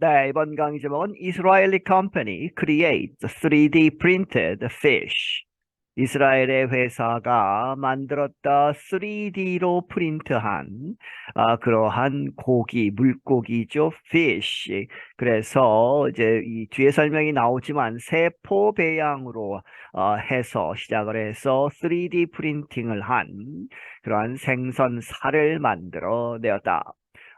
네, 이번 강의 제목은 Israeli company creates 3D printed fish. 이스라엘의 회사가 만들었다 3D로 프린트한 아, 그러한 고기, 물고기죠, fish. 그래서 이제 이 뒤에 설명이 나오지만 세포 배양으로 어, 해서 시작을 해서 3D 프린팅을 한 그러한 생선살을 만들어 내었다.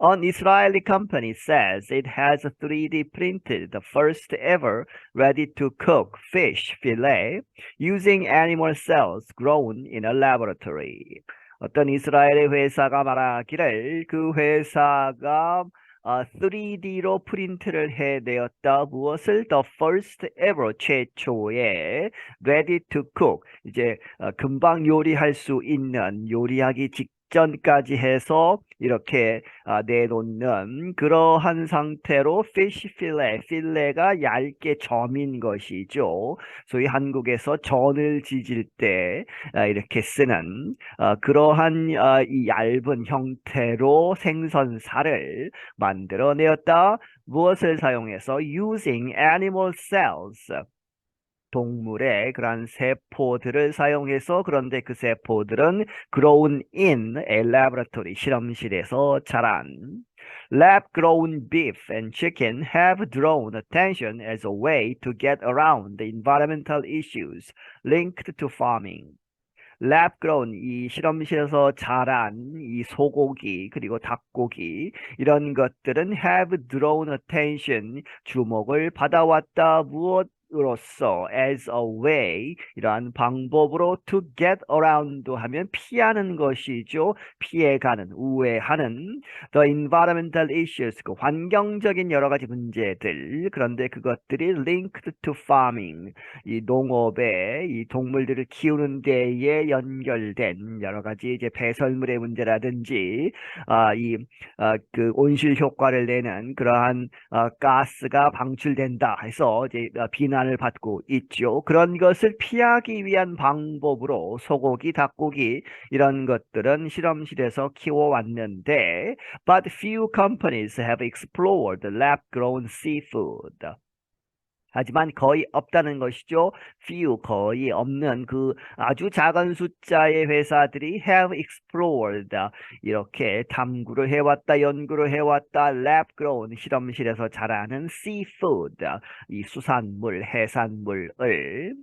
An Israeli company says it has 3D printed the first ever ready to cook fish fillet using animal cells grown in a laboratory. 어떤 이스라엘의 회사가 말하기를 그 회사가 어, 3D로 프린트를 해내었다. 무엇을? The first ever 최초의 ready to cook. 이제 어, 금방 요리할 수 있는 요리하기 직전까지 해서 이렇게 아, 내놓는 그러한 상태로 fish fillet, 필레가 얇게 점인 것이죠. 소위 한국에서 전을 지질 때 아, 이렇게 쓰는 아, 그러한 아, 이 얇은 형태로 생선살을 만들어내었다. 무엇을 사용해서 using animal cells 동물의 그러한 세포들을 사용해서 그런데 그 세포들은 grown in a laboratory 실험실에서 자란 lab grown beef and chicken have drawn attention as a way to get around the environmental issues linked to farming. 랩 그라운 이 실험실에서 자란 이 소고기 그리고 닭고기 이런 것들은 have drawn attention 주목을 받아왔다 무엇 으로써 as a way 이러한 방법으로 to get around 하면 피하는 것이죠. 피해가는, 우회하는 the environmental issues 그 환경적인 여러 가지 문제들 그런데 그것들이 linked to farming 이 농업에 이 동물들을 키우는 데에 연결된 여러 가지 이제 배설물의 문제라든지 아, 그 온실 효과를 내는 그러한 아, 가스가 방출된다 해서 이제 비난 비난을 받고 있죠. 그런 것을 피하기 위한 방법으로 소고기, 닭고기 이런 것들은 실험실에서 키워왔는데 but few companies have explored lab-grown seafood. 하지만 거의 없다는 것이죠. few 거의 없는 그 아주 작은 숫자의 회사들이 have explored 이렇게 탐구를 해왔다, 연구를 해왔다, lab grown 실험실에서 자라는 seafood 이 수산물, 해산물을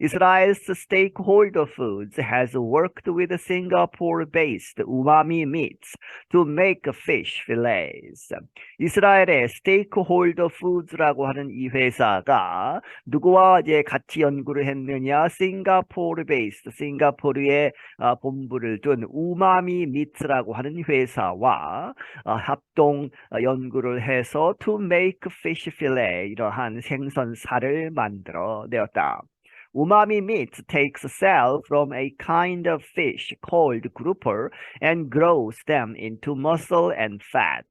Israel's stakeholder foods has worked with Singapore-based umami meats to make fish fillets. 이스라엘의 stakeholder foods라고 하는 이 회사가 누구와 이제 같이 연구를 했느냐? 싱가포르-based, 싱가포르의 어, 본부를 둔 우마미 미트라고 하는 회사와 어, 합동 어, 연구를 해서 to make fish fillet 이러한 생선살을 만들어 내었다. Umami meat takes cell from a kind of fish called grouper and grows them into muscle and fat.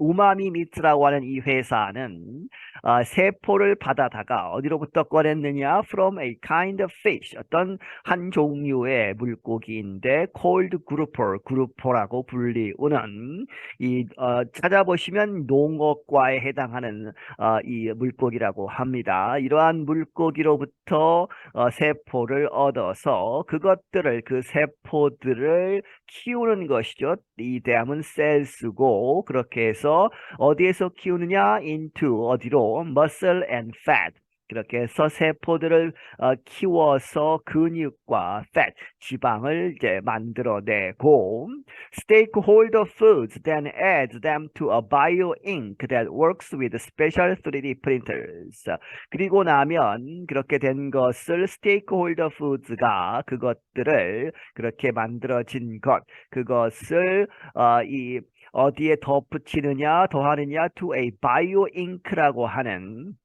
우마미 미트라고 하는 이 회사는 어, 세포를 받아다가 어디로부터 꺼냈느냐? From a kind of fish. 어떤 한 종류의 물고기인데 called grouper, 그루퍼라고 불리우는 이 어, 찾아보시면 농어과에 해당하는 어, 이 물고기라고 합니다. 이러한 물고기로부터 어, 세포를 얻어서 그것들을 그 세포들을 키우는 것이죠. 이 대함은 셀스고 그렇게 해서 어디에서 키우느냐? into 어디로? muscle and fat. 그렇게 해서 세포들을 어, 키워서 근육과 fat, 지방을 이제 만들어내고 stakeholder foods then add them to a bio ink that works with special 3D printers. 그리고 나면 그렇게 된 것을 stakeholder foods가 그것들을 그렇게 만들어진 것, 그것을 어, 이 어디에 덧붙이느냐, 더하느냐? to a bio ink라고 하는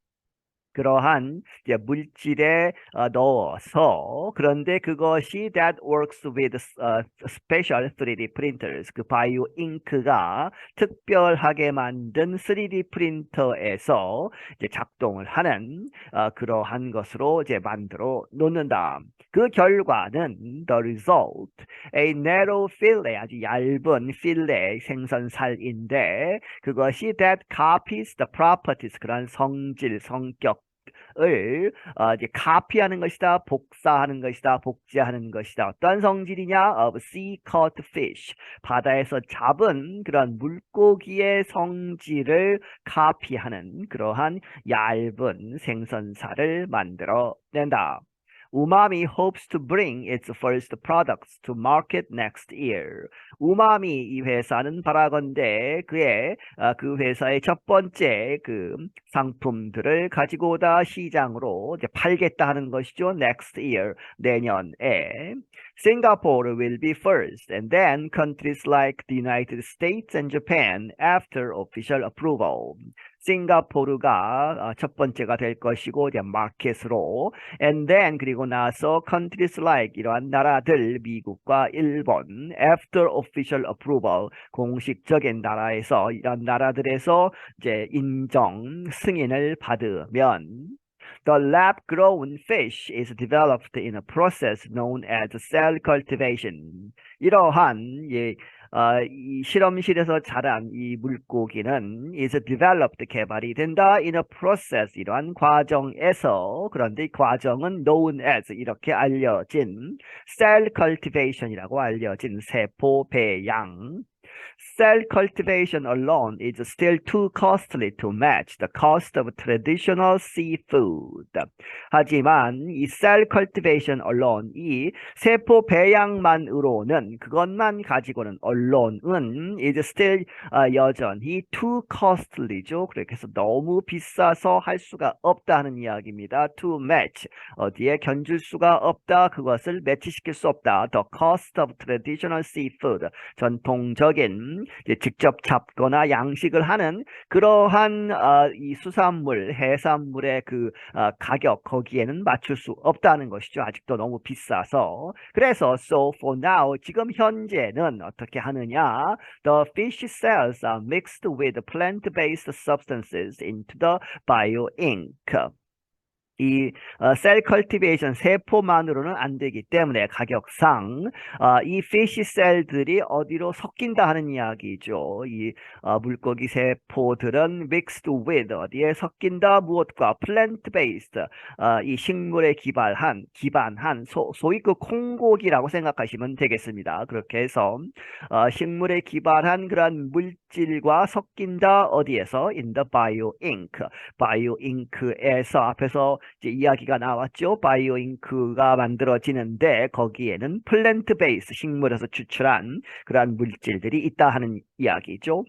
그러한 물질에 어, 넣어서 그런데 그것이 that works with uh, special 3D printers 그 바이오 잉크가 특별하게 만든 3D 프린터에서 이제 작동을 하는 어, 그러한 것으로 이제 만들어 놓는다. 그 결과는 the result a narrow fillet 아주 얇은 필레 생선살인데 그것이 that copies the properties 그런 성질 성격 을 어, 이제 카피하는 것이다, 복사하는 것이다, 복제하는 것이다. 어떤 성질이냐? of sea caught fish. 바다에서 잡은 그런 물고기의 성질을 카피하는 그러한 얇은 생선살을 만들어 낸다. 우마미 hopes to bring its first products to market next year. 우마미 이 회사는 바라건대 그의 아, 그 회사의 첫 번째 그 상품들을 가지고 오다 시장으로 이제 팔겠다 하는 것이죠. next year 내년에 Singapore will be first and then countries like the United States and Japan after official approval. 싱가포르가 어, 첫 번째가 될 것이고 이제 마켓으로 and then 그리고 나서 countries like 이러한 나라들 미국과 일본 after official approval 공식적인 나라에서 이런 나라들에서 이제 인정 승인을 받으면 The lab-grown fish is developed in a process known as cell cultivation. 이러한 예, 어, 이 실험실에서 자란 이 물고기는 is developed 개발이 된다. In a process 이러한 과정에서 그런데 이 과정은 known as 이렇게 알려진 cell cultivation이라고 알려진 세포 배양 Cell cultivation alone is still too costly to match the cost of traditional seafood. 하지만 이 cell cultivation alone, 이 세포 배양만으로는 그것만 가지고는 언론은 is still 어, 여전히 too costly죠. 그렇게 해서 너무 비싸서 할 수가 없다는 이야기입니다. To match 어디에 견줄 수가 없다. 그것을 매치시킬 수 없다. The cost of traditional seafood 전통적인 이제 직접 잡거나 양식을 하는 그러한 어, 이 수산물, 해산물의 그 어, 가격 거기에는 맞출 수 없다는 것이죠. 아직도 너무 비싸서. 그래서 so for now 지금 현재는 어떻게 하느냐? The fish cells are mixed with plant-based substances into the bio ink. 이 어, 셀 컬티베이션 세포만으로는 안 되기 때문에 가격상 어, 이 피시 셀들이 어디로 섞인다 하는 이야기죠. 이 어, 물고기 세포들은 mixed with 어디에 섞인다 무엇과 plant based 어, 이 식물에 기반한 기반한 소, 소위 그 콩고기라고 생각하시면 되겠습니다. 그렇게 해서 어, 식물에 기반한 그런 물질과 섞인다 어디에서 the bio ink bio ink에서 앞에서 이제 이야기가 나왔죠. 바이오 잉크가 만들어지는데 거기에는 플랜트 베이스 식물에서 추출한 그러한 물질들이 있다 하는 이야기죠.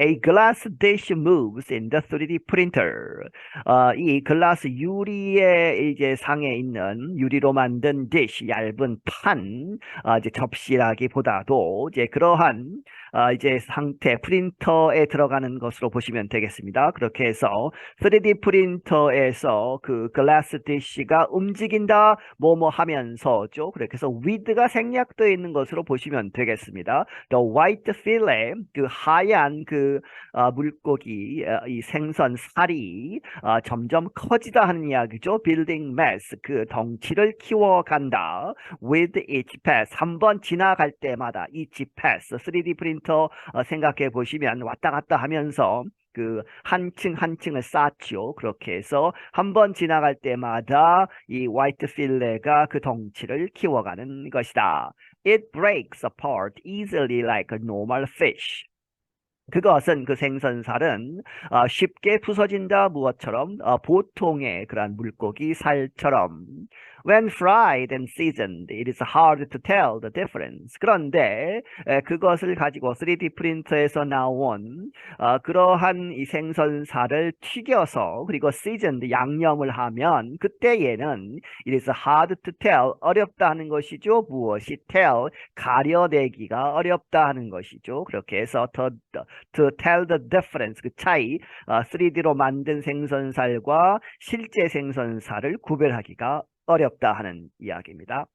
A glass dish moves in the 3D printer. 어, 이 글라스 유리의 이제 상에 있는 유리로 만든 dish 얇은 판, 어, 이제 접시라기보다도 이제 그러한 어, 이제 상태 프린터에 들어가는 것으로 보시면 되겠습니다. 그렇게 해서 3D 프린터에서 그 글라스 디시가 움직인다 뭐뭐 하면서죠. 그렇게 해서 wid가 생략되어 있는 것으로 보시면 되겠습니다. The white fillet 그 하얀 그 어, 물고기 어, 이 생선 살이 어, 점점 커지다 하는 이야기죠. building mass 그 덩치를 키워간다. with each pass 한 번 지나갈 때마다 each pass 3D 프린터 어, 생각해 보시면 왔다 갔다 하면서 그 한층 한 층을 쌓지요. 그렇게 해서 한 번 지나갈 때마다 이 화이트 필레가 그 덩치를 키워가는 것이다. It breaks apart easily like a normal fish. 그것은 그 생선살은 어, 쉽게 부서진다 무엇처럼 어, 보통의 그러한 물고기 살처럼 When fried and seasoned, it is hard to tell the difference. 그런데 에, 그것을 가지고 3D 프린터에서 나온 어, 그러한 이 생선살을 튀겨서 그리고 seasoned 양념을 하면 그때에는 it is hard to tell 어렵다 하는 것이죠. 무엇이 tell 가려내기가 어렵다 하는 것이죠. 그렇게 해서 to, to tell the difference 그 차이 어, 3D로 만든 생선살과 실제 생선살을 구별하기가 어렵다 하는 이야기입니다.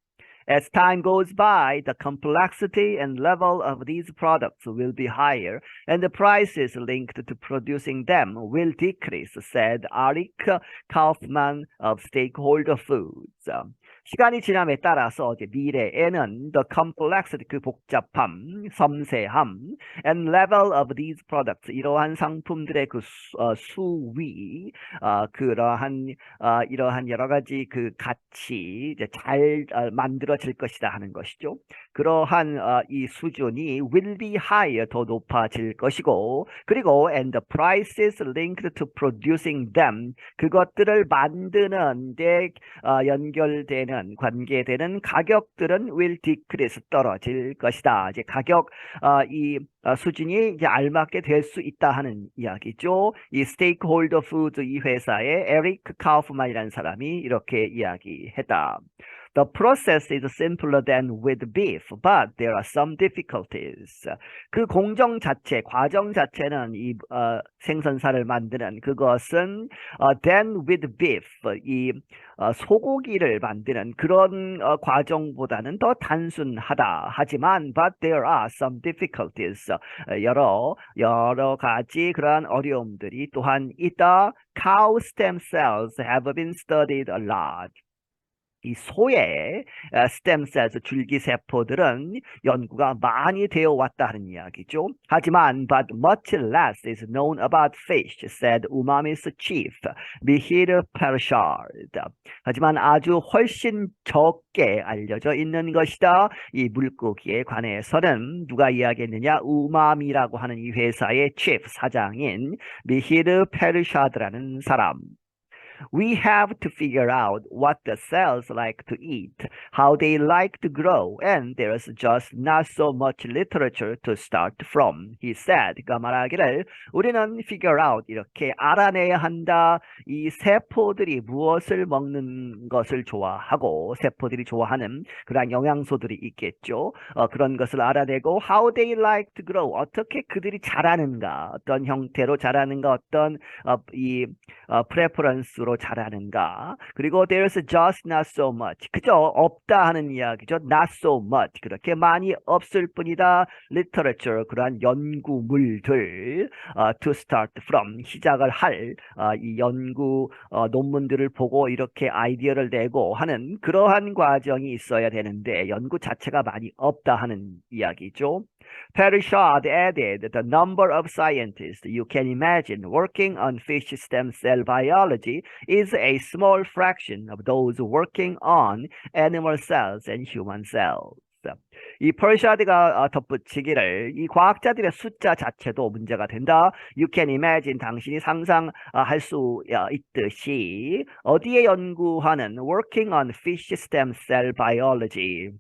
As time goes by, the complexity and level of these products will be higher, and the prices linked to producing them will decrease, said Arik Kaufman of Stakeholder Foods. 시간이 지남에 따라서 이제 미래에는 the complexity 그 복잡함, 섬세함 and level of these products 이러한 상품들의 그 수, 어, 수위 어, 그러한 어, 이러한 여러 가지 그 가치 이제 잘 어, 만들어질 것이다 하는 것이죠. 그러한 어, 이 수준이 will be higher 더 높아질 것이고 그리고 and the prices linked to producing them 그것들을 만드는 데 어, 연결되는 관계되는 가격들은 will decrease 떨어질 것이다. 이제 가격 어, 이 어, 수준이 이제 알맞게 될 수 있다 하는 이야기죠. 이 스테이크홀더 푸드 이 회사의 에릭 카우프만이라는 사람이 이렇게 이야기했다. The process is simpler than with beef, but there are some difficulties. 그 공정 자체, 과정 자체는 이 어, 생선살을 만드는 그것은 어, than with beef, 이 어, 소고기를 만드는 그런 어, 과정보다는 더 단순하다. 하지만 but there are some difficulties. 어, 여러 여러 가지 그러한 어려움들이 또한 있다. Cow stem cells have been studied a lot. 이 소의 스템셀스 줄기세포들은 연구가 많이 되어 왔다 하는 이야기죠. 하지만 but much less is known about fish, said Umami's chief, Mihir Parshard. 하지만 아주 훨씬 적게 알려져 있는 것이다. 이 물고기에 관해서는 누가 이야기했느냐? 우마미라고 하는 이 회사의 chief 사장인 미히르 페르샤드라는 사람. We have to figure out what the cells like to eat, how they like to grow, and there's just not so much literature to start from. He said. 그가 말하기를 우리는 figure out 이렇게 알아내야 한다. 이 세포들이 무엇을 먹는 것을 좋아하고 세포들이 좋아하는 그런 영양소들이 있겠죠. 어, 그런 것을 알아내고 how they like to grow 어떻게 그들이 자라는가 어떤 형태로 자라는가 어떤 어, 이 어, 프레퍼런스로 잘하는가? 그리고 there's just not so much. 그저 없다 하는 이야기죠. Not so much. 그렇게 많이 없을 뿐이다. Literature 그러한 연구물들 어, to start from 시작을 할이 어, 연구 어, 논문들을 보고 이렇게 아이디어를 내고 하는 그러한 과정이 있어야 되는데 연구 자체가 많이 없다 하는 이야기죠. Perishard added the number of scientists you can imagine working on fish stem cell biology is a small fraction of those working on animal cells and human cells. 이 펄샤드가 덧붙이기를 이 과학자들의 숫자 자체도 문제가 된다. You can imagine 당신이 상상할 수 있듯이 어디에 연구하는 working on fish stem cell biology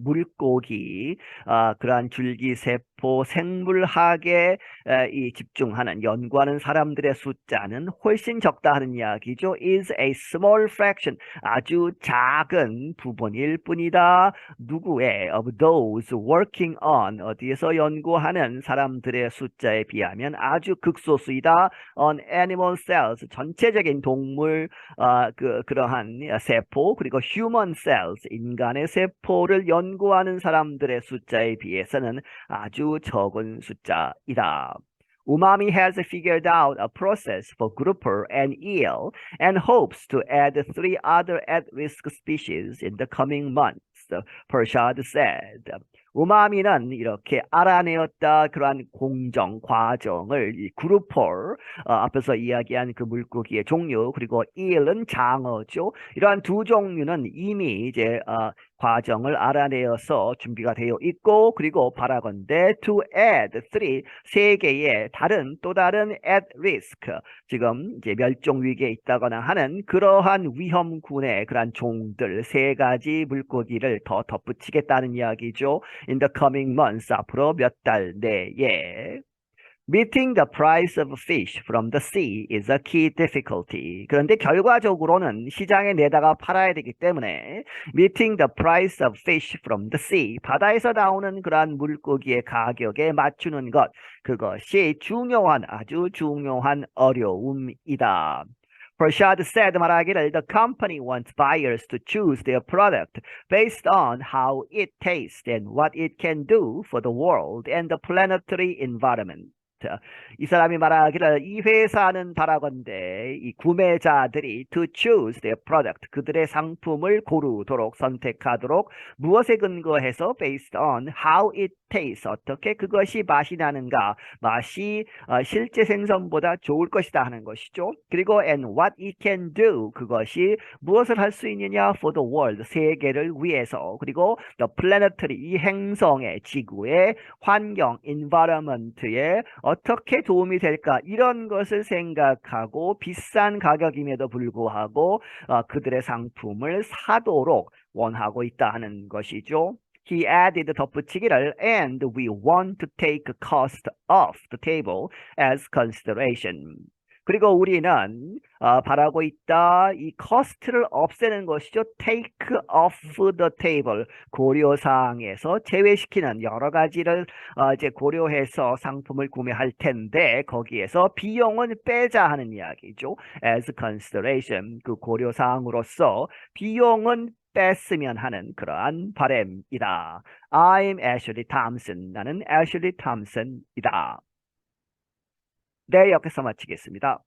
물고기 아, 그러한 줄기세포 생물학에 에, 이 집중하는 연구하는 사람들의 숫자는 훨씬 적다 하는 이야기죠. is a small fraction 아주 작은 부분일 뿐이다. 누구의 of those working on 어디에서 연구하는 사람들의 숫자에 비하면 아주 극소수이다. on animal cells 전체적인 동물 아, 그 그러한 세포 그리고 human cells 인간의 세포를 연 연구하는 사람들의 숫자에 비해서는 아주 적은 숫자이다. Umami has figured out a process for grouper and eel and hopes to add three other at-risk species in the coming months, Pershad said. 우마미는 이렇게 알아내었다 그러한 공정 과정을 이 그루폴 어, 앞에서 이야기한 그 물고기의 종류 그리고 일은 장어죠. 이러한 두 종류는 이미 이제 어, 과정을 알아내어서 준비가 되어 있고 그리고 바라건대 to add three 세 개의 다른 또 다른 at risk 지금 이제 멸종 위기에 있다거나 하는 그러한 위험군의 그러한 종들 세 가지 물고기를 더 덧붙이겠다는 이야기죠. In the coming months 앞으로 몇 달 내에 Meeting the price of fish from the sea is a key difficulty. 그런데 결과적으로는 시장에 내다가 팔아야 되기 때문에 meeting the price of fish from the sea 바다에서 나오는 그러한 물고기의 가격에 맞추는 것 그것이 중요한 아주 중요한 어려움이다. Prashad said 말하기를 the company wants buyers to choose their product based on how it tastes and what it can do for the world and the planetary environment. 이 사람이 말하기를 이 회사는 바라건대 이 구매자들이 to choose their product 그들의 상품을 고르도록 선택하도록 무엇에 근거해서 based on how it tastes 어떻게 그것이 맛이 나는가? 맛이 어, 실제 생선보다 좋을 것이다 하는 것이죠. 그리고 and what it can do. 그것이 무엇을 할 수 있느냐? for the world. 세계를 위해서. 그리고 the planetary 이 행성의 지구의 환경 environment에 어떻게 도움이 될까? 이런 것을 생각하고 비싼 가격임에도 불구하고 어, 그들의 상품을 사도록 원하고 있다 하는 것이죠. He added 덧붙이기를 and we want to take cost off the table as consideration. 그리고 우리는 어, 바라고 있다. 이 cost를 없애는 것이죠. take off the table. 고려사항에서 제외시키는 여러 가지를 어, 이제 고려해서 상품을 구매할 텐데 거기에서 비용은 빼자 하는 이야기죠. as consideration. 그 고려사항으로서 비용은 뺐으면 하는 그러한 바램이다. I'm Ashley Thompson. 나는 Ashley Thompson이다. 네, 여기서 마치겠습니다.